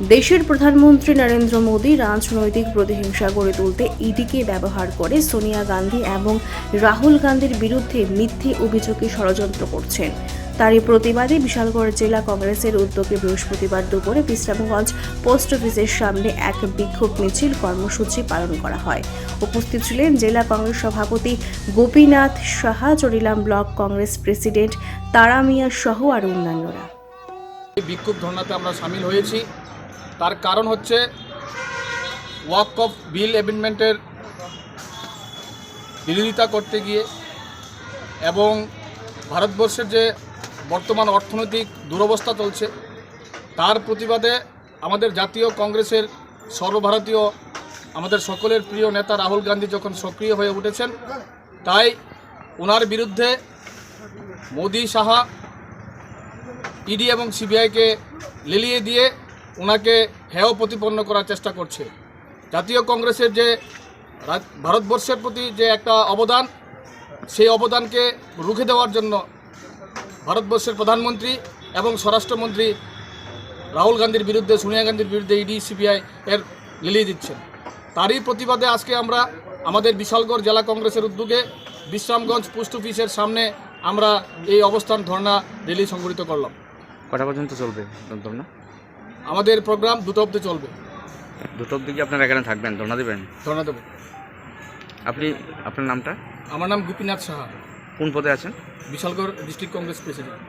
দেশের প্রধানমন্ত্রী নরেন্দ্র মোদী রাজনৈতিক প্রতিহিংসা গড়ে তুলতে ইডিকে ব্যবহার করে সোনিয়া গান্ধী এবং রাহুল গান্ধীর বিরুদ্ধে মিথ্যে অভিযোগে ষড়যন্ত্র করছেন। তারই প্রতিবাদে বিশালগড় জেলা কংগ্রেসের উদ্যোগে বৃহস্পতিবার দুপুরে বিশ্রামগঞ্জ পোস্ট অফিসের সামনে এক বিক্ষোভ মিছিল কর্মসূচি পালন করা হয়। উপস্থিত ছিলেন জেলা কংগ্রেস সভাপতি গোপীনাথ সাহা, চরিলাম ব্লক কংগ্রেস প্রেসিডেন্ট তারা মিয়া সহ আর অন্যান্যরা। বিক্ষোভ ধর্নাতে আমরা সামিল হয়েছি। তার কারণ হচ্ছে ওয়াক অফ বিল অ্যামেন্ডমেন্টের বিরোধিতা করতে গিয়ে এবং ভারতবর্ষের যে বর্তমান অর্থনৈতিক দুরবস্থা চলছে, তার প্রতিবাদে আমাদের জাতীয় কংগ্রেসের সর্বভারতীয় আমাদের সকলের প্রিয় নেতা রাহুল গান্ধী যখন সক্রিয় হয়ে উঠেছেন, তাই ওনার বিরুদ্ধে মোদি সাহা, ইডি এবং সিবিআইকে লিলিয়ে দিয়ে ওনাকে হেয় প্রতিপন্ন করার চেষ্টা করছে। জাতীয় কংগ্রেসের যে ভারতবর্ষের প্রতি যে একটা অবদান, সেই অবদানকে রুখে দেওয়ার জন্য ভারতবর্ষের প্রধানমন্ত্রী এবং স্বরাষ্ট্রমন্ত্রী রাহুল গান্ধীর বিরুদ্ধে, সোনিয়া গান্ধীর বিরুদ্ধে ইডি, সিবিআই এর লিলিয়ে দিচ্ছেন। তারই প্রতিবাদে আজকে আমরা আমাদের বিশালগড় জেলা কংগ্রেসের উদ্যোগে বিশ্রামগঞ্জ পোস্ট অফিসের সামনে আমরা এই অবস্থান ধর্ণা র্যালি সংগঠিত করলাম। কটা পর্যন্ত চলবে ধর্না আমাদের প্রোগ্রাম দুটো অব্দি চলবে। দুটো অব্দি কি আপনারা এখানে থাকবেন? ধর্ণা দেবেন? ধর্ণা দেবো। আপনি আপনার নামটা? আমার নাম গোপীনাথ সাহা। কোন পদে আছেন? Bishalgarh district Congress president.